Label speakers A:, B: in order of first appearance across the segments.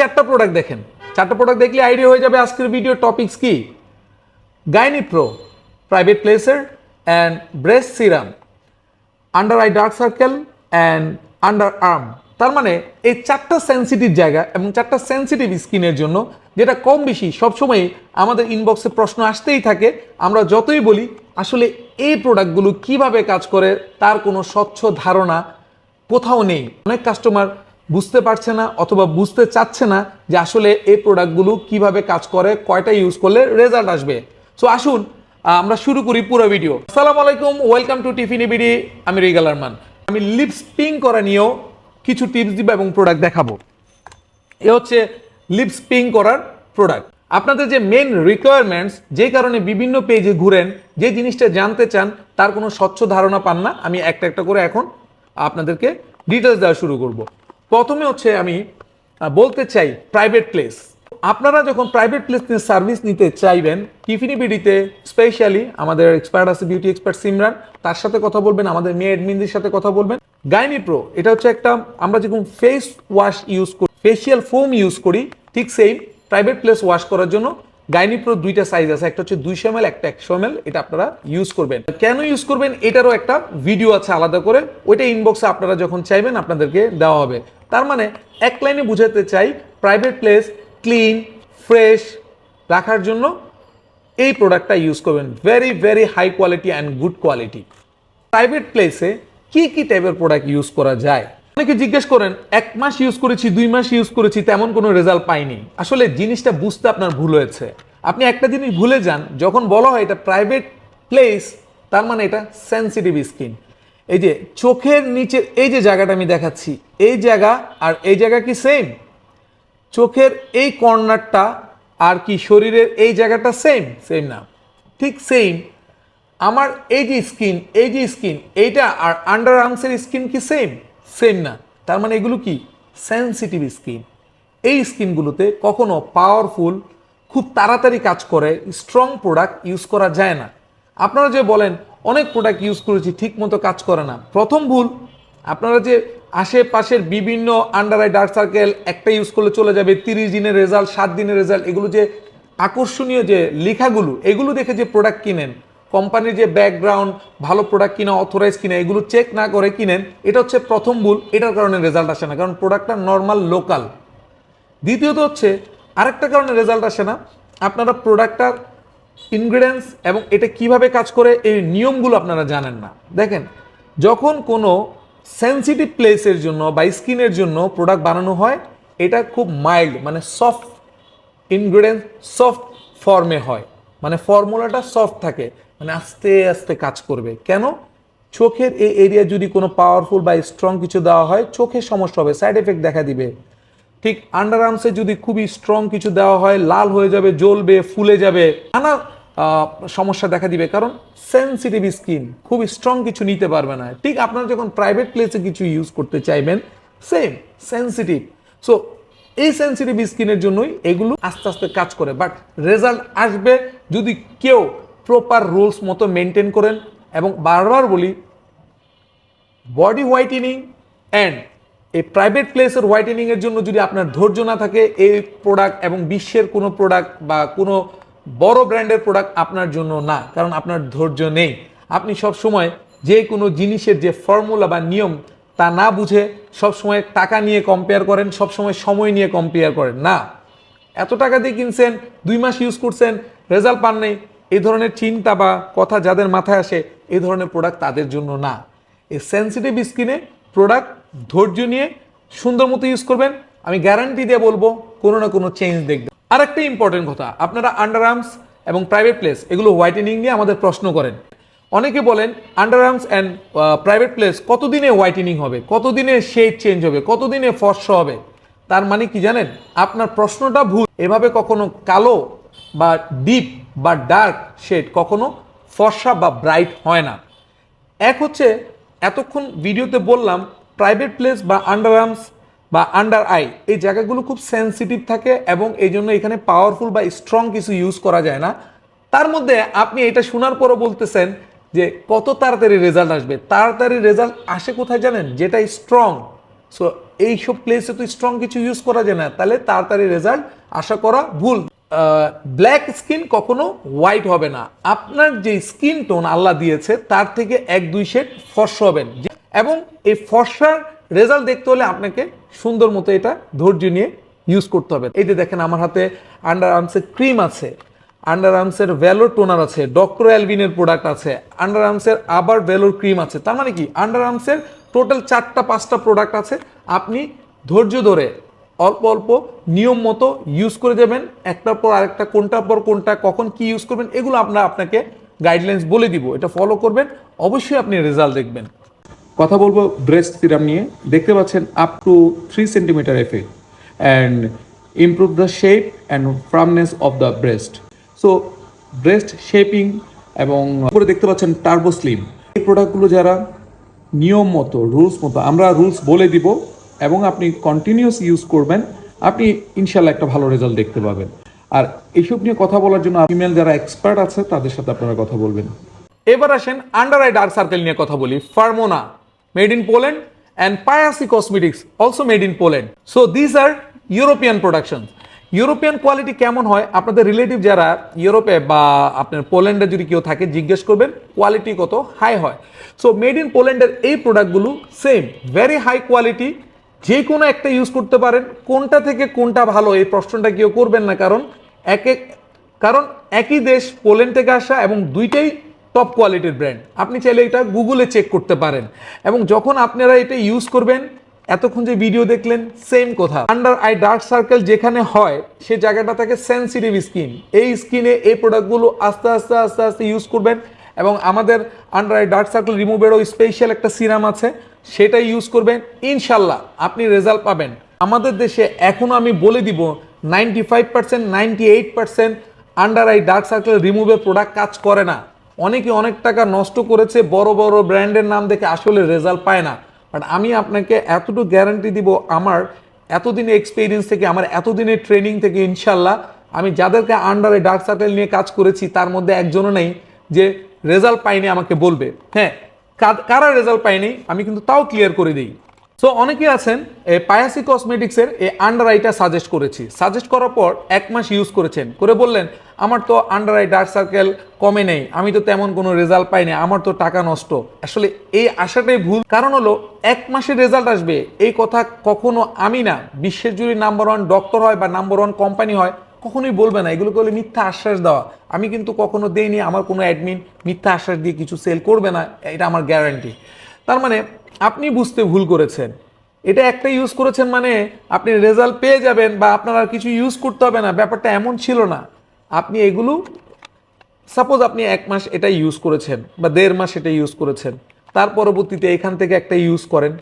A: চারটা প্রোডাক্ট দেখেন। চারটা প্রোডাক্ট দেখলে আইডিয়া হয়ে যাবে আজকের ভিডিও টপিকস কি? গাইনি প্রো প্রাইভেট প্লেসের and breast serum under eye dark circle and under arm তার মানে এই চারটা সেন্সিটিভ জায়গা এবং চারটা সেন্সিটিভ স্কিনের জন্য যেটা কম বেশি সবসময় আমাদের ইনবক্সে প্রশ্ন আসতেই থাকে, আমরা যতই বলি আসলে এই প্রোডাক্টগুলো কীভাবে কাজ করে তার কোনো স্বচ্ছ ধারণা কোথাও নেই। অনেক কাস্টমার বুঝতে পারছে না অথবা বুঝতে চাচ্ছে না যে আসলে এই প্রোডাক্টগুলো কীভাবে কাজ করে, কয়টা ইউজ করলে রেজাল্ট আসবে। সো আসুন আমরা শুরু করি পুরো ভিডিও আসসালামু আলাইকুম ওয়েলকাম টু টিফিনি বিডি আমি রিগাল আরমান। আমি লিপস পিং করা নিয়েও কিছু টিপস দিব এবং প্রোডাক্ট দেখাবো। এ হচ্ছে লিপস পিং করার প্রোডাক্ট আপনাদের যে মেন রিকোয়ারমেন্টস যে কারণে বিভিন্ন পেজে ঘুরেন, যে জিনিসটা জানতে চান, তার কোনো স্বচ্ছ ধারণা পান না। আমি একটা একটা করে এখন আপনাদেরকে ডিটেলস দেওয়া শুরু করব। প্রথমে হচ্ছে আমি বলতে চাই প্রাইভেট প্লেস আপনারা যখন প্রাইভেট প্লেস নিয়ে সার্ভিস নিতে চাইবেন টিফিনি বিডিতে স্পেশালি আমাদের এক্সপার্ট আছে বিউটি এক্সপার্ট সিমরান তার সাথে কথা বলবেন, আমাদের মেয়ে এডমিনদের সাথে কথা বলবেন। গাইনি প্রো এটা হচ্ছে একটা, আমরা যখন ফেস ওয়াশ ইউজ করি ফেসিয়াল ফোম ইউজ করি, ঠিক সেই প্রাইভেট প্লেস ওয়াশ করার জন্য। গাইনি প্রো দুইটা সাইজ আছে, একটা হচ্ছে দুইশো এম একটা একশো এম এটা আপনারা ইউজ করবেন। কেন ইউজ করবেন? এটারও একটা ভিডিও আছে আলাদা করে। ওইটা ইনবক্সে আপনারা যখন চাইবেন, আপনাদেরকে দেওয়া হবে। তার মানে এক লাইনে বুঝাতে চাই প্রাইভেট প্লেস ক্লিন ফ্রেশ রাখার জন্য এই প্রোডাক্টটা ইউজ করবেন। Very very high quality and good quality private প্লেসে কি কি টাইপের প্রোডাক্ট ইউজ করা যায়? অনেকে জিজ্ঞেস করেন, এক মাস ইউজ করেছি, দুই মাস ইউজ করেছি, তেমন কোনো রেজাল্ট পাইনি। আসলে জিনিসটা বুঝতে আপনার ভুল হয়েছে। আপনি একটা জিনিস ভুলে যান, যখন বলা হয় এটা প্রাইভেট প্লেস তার মানে এটা সেন্সিটিভ স্কিন এই যে চোখের নিচের এই যে জায়গাটা আমি দেখাচ্ছি, এই জায়গা আর এই জায়গা কি সেম চোখের এই কর্নারটা আর কি শরীরের এই জায়গাটা সেম সেম না। ঠিক সেম আমার এই যে স্কিন এই যে স্কিন এইটা আর আন্ডার আর্মসের স্কিন কি সেম সেম না। তার মানে এগুলো কি? সেন্সিটিভ স্কিন এই স্কিনগুলোতে কখনো পাওয়ারফুল খুব তাড়াতাড়ি কাজ করে স্ট্রং প্রোডাক্ট ইউজ করা যায় না। আপনারা যে বলেন, অনেক প্রোডাক্ট ইউজ করেছি ঠিক মতো কাজ করে না। প্রথম ভুল, আপনারা যে আশেপাশের বিভিন্ন আন্ডার আই ডার্ক সার্কেল একটা ইউজ করলে চলে যাবে, তিরিশ দিনের রেজাল্ট সাত দিনের রেজাল্ট এগুলো যে আকর্ষণীয় যে লেখাগুলো, এগুলো দেখে যে প্রোডাক্ট কিনেন কোম্পানির যে ব্যাকগ্রাউন্ড ভালো প্রোডাক্ট কিনা অথরাইজ কিনা, এগুলো চেক না করে কিনেন, এটা হচ্ছে প্রথম ভুল, এটার কারণে রেজাল্ট আসে না, কারণ প্রোডাক্টটা নর্মাল লোকাল দ্বিতীয়ত হচ্ছে, আরেকটা কারণে রেজাল্ট আসে না, আপনারা প্রোডাক্টটার ইনগ্রেডিয়েন্টস এবং এটা কীভাবে কাজ করে, এই নিয়মগুলো আপনারা জানেন না। দেখেন, যখন কোনো সেন্সিটিভ প্লেসের জন্য বা স্কিনের জন্য প্রোডাক্ট বানানো হয়, এটা খুব মাইল্ড মানে সফট ইনগ্রেডিয়েন্টস সফট ফর্মে হয়। মানে ফর্মুলাটা সফট থাকে। মানে আস্তে আস্তে কাজ করবে। কেন? চোখের এই এরিয়া যদি কোনো পাওয়ারফুল বা স্ট্রং কিছু দেওয়া হয়, চোখের সমস্যা হবে সাইড এফেক্ট দেখা দিবে। ঠিক আন্ডার আর্মসে যদি খুবই স্ট্রং কিছু দেওয়া হয়, লাল হয়ে যাবে, জ্বলবে, ফুলে যাবে, নানা সমস্যা দেখা দিবে। কারণ সেন্সিটিভ স্কিন খুব স্ট্রং কিছু নিতে পারবে না। ঠিক আপনারা যখন প্রাইভেট প্লেসে কিছু ইউজ করতে চাইবেন সেম সেন্সিটিভ সো এই সেন্সিটিভ স্কিনের জন্যই এগুলো আস্তে আস্তে কাজ করে। বাট রেজাল্ট আসবে যদি কেউ প্রপার রুলস মতো মেনটেন করেন এবং বারবার বলি বডি হোয়াইটেনিং অ্যান্ড এই প্রাইভেট প্লেসের হোয়াইটেনিং এর জন্য যদি আপনার ধৈর্য না থাকে, এই প্রোডাক্ট এবং বিশ্বের কোনো প্রোডাক্ট বা কোনো বড় ব্র্যান্ডের প্রোডাক্ট আপনার জন্য না, কারণ আপনার ধৈর্য নেই। আপনি সব সময় যে কোনো জিনিসের যে ফর্মুলা বা নিয়ম তা না বুঝে সব সময় টাকা নিয়ে কম্পেয়ার করেন সব সময় সময় নিয়ে কম্পেয়ার করেন। না, এত টাকা দিয়ে কিনছেন, দুই মাস ইউজ করছেন রেজাল্ট পান নেই এই ধরনের চিন্তা বা কথা যাদের মাথায় আসে এই ধরনের প্রোডাক্ট তাদের জন্য না। এই সেন্সিটিভ স্কিনে প্রোডাক্ট ধৈর্য নিয়ে সুন্দর মতো ইউজ করবেন। আমি গ্যারান্টি দিয়ে বলব, কোনো না কোনো চেঞ্জ দেখবেন। আর একটা ইম্পর্টেন্ট কথা, আপনারা আন্ডার আর্মস এবং প্রাইভেট প্লেস এগুলো হোয়াইটেনিং নিয়ে আমাদের প্রশ্ন করেন। অনেকে বলেন under arms and private place কতদিনে হোয়াইটেনিং হবে? কতদিনে শেড চেঞ্জ হবে? কতদিনে ফর্সা হবে? তার মানে কি জানেন? আপনার প্রশ্নটা ভুল। এভাবে কখনো কালো বা ডিপ বা ডার্ক শেড কখনো ফর্সা বা ব্রাইট হয় না। এক হচ্ছে, এতক্ষণ ভিডিওতে বললাম, প্রাইভেট প্লেস বা আন্ডার আর্মস বা আন্ডার আই, এই জায়গাগুলো খুব সেন্সিটিভ থাকে এবং এই জন্য এখানে পাওয়ারফুল বা স্ট্রং কিছু ইউজ করা যায় না। তার মধ্যে আপনি এটা শোনার পরও বলতেছেন যে কত তাড়াতাড়ি রেজাল্ট আসবে। তাড়াতাড়ি রেজাল্ট আসে কোথায় জানেন? যেটা স্ট্রং। সো, এইসব প্লেসে তো স্ট্রং কিছু ইউজ করা যায় না। তাহলে তাড়াতাড়ি রেজাল্ট আশা করা ভুল। ব্ল্যাক স্কিন কখনো হোয়াইট হবে না। আপনার যে স্কিন টোন আল্লাহ দিয়েছে, তার থেকে এক, দুই শেড ফর্সা হবেন। এবং এই ফর্সার রেজাল্ট দেখতে হলে আপনাকে সুন্দর মতো এটা ধৈর্য নিয়ে ইউজ করতে হবে। এই যে দেখেন, আমার হাতে আন্ডার আর্মসের ক্রিম আছে আন্ডার আর্মসের ভ্যালো টোনার আছে ডক্টর অ্যালবিনের প্রোডাক্ট আছে আন্ডার আর্মসের আবার ভ্যালোর ক্রিম আছে। তার মানে কি? আন্ডার আর্মসের টোটাল চারটা, পাঁচটা প্রোডাক্ট আছে। আপনি ধৈর্য ধরে অল্প অল্প নিয়ম মতো ইউজ করে যাবেন একটার পর আরেকটা, কোনটার পর কোনটা, কখন কি ইউজ করবেন, এগুলো আমরা আপনাকে গাইডলাইন্স বলে দিব। এটা ফলো করবেন, অবশ্যই আপনি রেজাল্ট দেখবেন।
B: কথা বলব ব্রেস্ট সিরাম নিয়ে। দেখতে পাচ্ছেন up to three centimeter effect and improve the shape and firmness of the breast so breast shaping এবং উপরে দেখতে পাচ্ছেন টার্বো স্লিম এই প্রোডাক্টগুলো যারা নিয়ম মতো রুলস মতো, আমরা রুলস বলে দিব। এবং আপনি কন্টিনিউস ইউজ করবেন, আপনি ইনশাল্লাহ একটা ভালো রেজাল্ট দেখতে পাবেন। আর এইসব নিয়ে কথা বলার জন্য ফিমেল যারা এক্সপার্ট আছে, তাদের সাথে আপনারা কথা বলবেন।
A: এবার আসেন আন্ডার আই ডার্ক সার্কেল নিয়ে কথা বলি। Farmona made in Poland and পায়াসি cosmetics also made in Poland so this are European production European quality কেমন হয়? আপনাদের রিলেটিভ যারা ইউরোপে বা আপনার পোল্যান্ডে যদি কেউ থাকে, জিজ্ঞেস করবেন কোয়ালিটি কত? হাই হয়। সো মেড ইন পোল্যান্ডের এই প্রোডাক্টগুলো সেম ভেরি হাই কোয়ালিটি যে কোনো একটা ইউজ করতে পারেন। কোনটা থেকে কোনটা ভালো এই প্রশ্নটা কেউ করবেন না, কারণ এক এক কারণ একই দেশ পোল্যান্ড থেকে আসা এবং দুইটাই টপ কোয়ালিটির ব্র্যান্ড আপনি চাইলে এটা গুগলে চেক করতে পারেন। এবং যখন আপনারা এটা ইউজ করবেন, এতক্ষণ যে ভিডিও দেখলেন সেম কথা। আন্ডার আই ডার্ক সার্কেল যেখানে হয়, সে জায়গাটা থাকে সেন্সিটিভ স্কিন এই স্কিনে এই প্রোডাক্টগুলো আস্তে আস্তে আস্তে আস্তে ইউজ করবেন। এবং আমাদের আন্ডার আই ডার্ক সার্কেল রিমুভেরও স্পেশাল একটা সিরাম আছে, সেটাই ইউজ করবেন। ইনশাল্লাহ আপনি রেজাল্ট পাবেন। আমাদের দেশে এখনও আমি বলে দিব ninety five percent ninety eight percent under eye dark circle রিমুভের product কাজ করে না। অনেকে অনেক টাকা নষ্ট করেছে, বড় বড় ব্র্যান্ডের নাম দেখে আসলে রেজাল্ট পায় না। বাট আমি আপনাকে এতটুকু গ্যারান্টি দিব, আমার এতদিনের এক্সপিরিয়েন্স থেকে, আমার এতদিনের ট্রেনিং থেকে ইনশাল্লাহ আমি যাদেরকে আন্ডারে ডার্ক সার্কেল নিয়ে কাজ করেছি, তার মধ্যে একজনও নেই যে রেজাল্ট পাইনি আমাকে বলবে। হ্যাঁ কারা রেজাল্ট পাইনি, আমি কিন্তু তাও ক্লিয়ার করে দিই। সো অনেকে আছেন এই পায়াসি কসমেটিক্সের এই আন্ডার আইটা সাজেস্ট করেছি। সাজেস্ট করার পর এক মাস ইউজ করেছেন। করে বললেন, আমার তো আন্ডার আই ডার্ক সার্কেল কমে নেই, আমি তো তেমন কোনো রেজাল্ট পাইনি, আমার তো টাকা নষ্ট। আসলে এই আশাটাই ভুল। কারণ হলো, এক মাসের রেজাল্ট আসবে, এই কথা কখনো আমি না, বিশ্বের জুড়ে নাম্বার ওয়ান ডক্টর হয় বা নাম্বার ওয়ান কোম্পানি হয় কখনোই বলবে না। এগুলো করলে মিথ্যা আশ্বাস দেওয়া। আমি কিন্তু কখনো দেইনি, আমার কোনো অ্যাডমিন মিথ্যা আশ্বাস দিয়ে কিছু সেল করবে না, এটা আমার গ্যারান্টি তার মানে আপনি বুঝতে ভুল করেছেন। এটা একটা ইউজ করেছেন মানে আপনি রেজাল্ট পেয়ে যাবেন বা আপনার আর কিছু ইউজ করতে হবে না। ব্যাপারটা এমন ছিল না। আপনি এগুলো সাপোজ আপনি এক মাস এটা ইউজ করেছেন বা দেড় মাস এটা ইউজ করেছেন। তার পরবর্তীতে এখান থেকে একটা ইউজ করেন।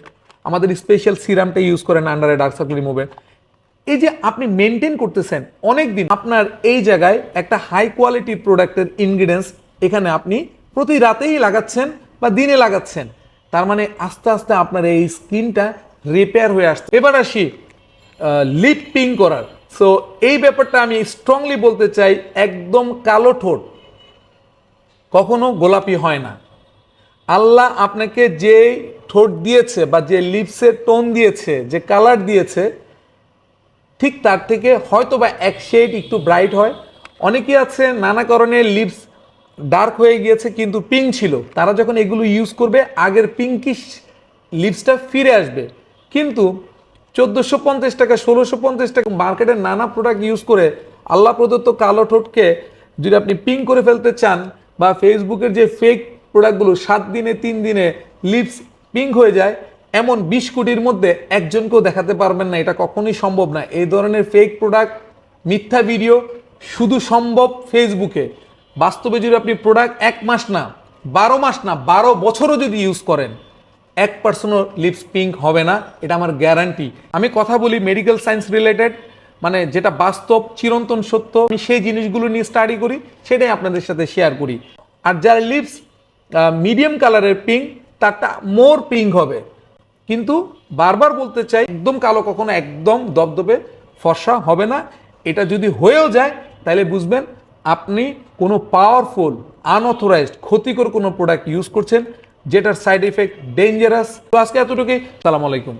A: আমাদের স্পেশাল সিরামটা ইউজ করেন আন্ডারে ডার্ক সার্কেল রিমুভের এই যে আপনি মেনটেন করতেছেন অনেক দিন আপনার এই জায়গায় একটা হাই কোয়ালিটি প্রোডাক্টের ইনগ্রিডিয়েন্টস এখানে আপনি প্রতি রাতেই লাগাচ্ছেন বা দিনে লাগাচ্ছেন। তার মানে আস্তে আস্তে আপনার এই স্কিনটা রিপেয়ার হয়ে আসছে। এবার আসি লিপ পিং করার। সো এই ব্যাপারটা আমি স্ট্রংলি বলতে চাই, একদম কালো ঠোঁট কখনো গোলাপি হয় না। আল্লাহ আপনাকে যে ঠোঁট দিয়েছে বা যে লিপসের টোন দিয়েছে, যে কালার দিয়েছে ঠিক তার থেকে হয়তো বা এক শেড একটু ব্রাইট হয়। অনেকেই আছে নানা কারণে লিপস ডার্ক হয়ে গিয়েছে, কিন্তু পিঙ্ক ছিল। তারা যখন এগুলো ইউজ করবে, আগের পিঙ্কিশ লিপসটা ফিরে আসবে। কিন্তু চোদ্দোশো পঞ্চাশ টাকা, ষোলোশো পঞ্চাশ টাকা মার্কেটের নানা প্রোডাক্ট ইউজ করে আল্লাহ প্রদত্ত কালো ঠোঁটকে যদি আপনি পিঙ্ক করে ফেলতে চান বা ফেসবুকের যে ফেক প্রোডাক্টগুলো সাত দিনে, তিন দিনে লিপস পিঙ্ক হয়ে যায় এমন বিশ কোটির মধ্যে একজনকেও দেখাতে পারবেন না, এটা কখনোই সম্ভব না। এই ধরনের ফেক প্রোডাক্ট মিথ্যা ভিডিও শুধু সম্ভব ফেসবুকে বাস্তবে যদি আপনি প্রোডাক্ট এক মাস না, বারো মাস না, বারো বছরও যদি ইউজ করেন, এক পার্সেন্টও লিপস পিঙ্ক হবে না, এটা আমার গ্যারান্টি আমি কথা বলি মেডিকেল সায়েন্স রিলেটেড মানে যেটা বাস্তব, চিরন্তন সত্য, আমি সেই জিনিসগুলো নিয়ে স্টাডি করি, সেটাই আপনাদের সাথে শেয়ার করি। আর যার লিপস মিডিয়াম কালারের পিঙ্ক তারটা মোর পিঙ্ক হবে। কিন্তু বারবার বলতে চাই, একদম কালো কখনো, একদম দবদবে, ফর্সা হবে না। এটা যদি হয়েও যায়, তাহলে বুঝবেন আপনি কোনো পাওয়ারফুল আনঅথরাইজড ক্ষতিকর কোনো প্রোডাক্ট ইউজ করছেন, যেটার সাইড এফেক্ট ডেঞ্জারাস তো আজকে এতটুকুই, সালাম আলাইকুম।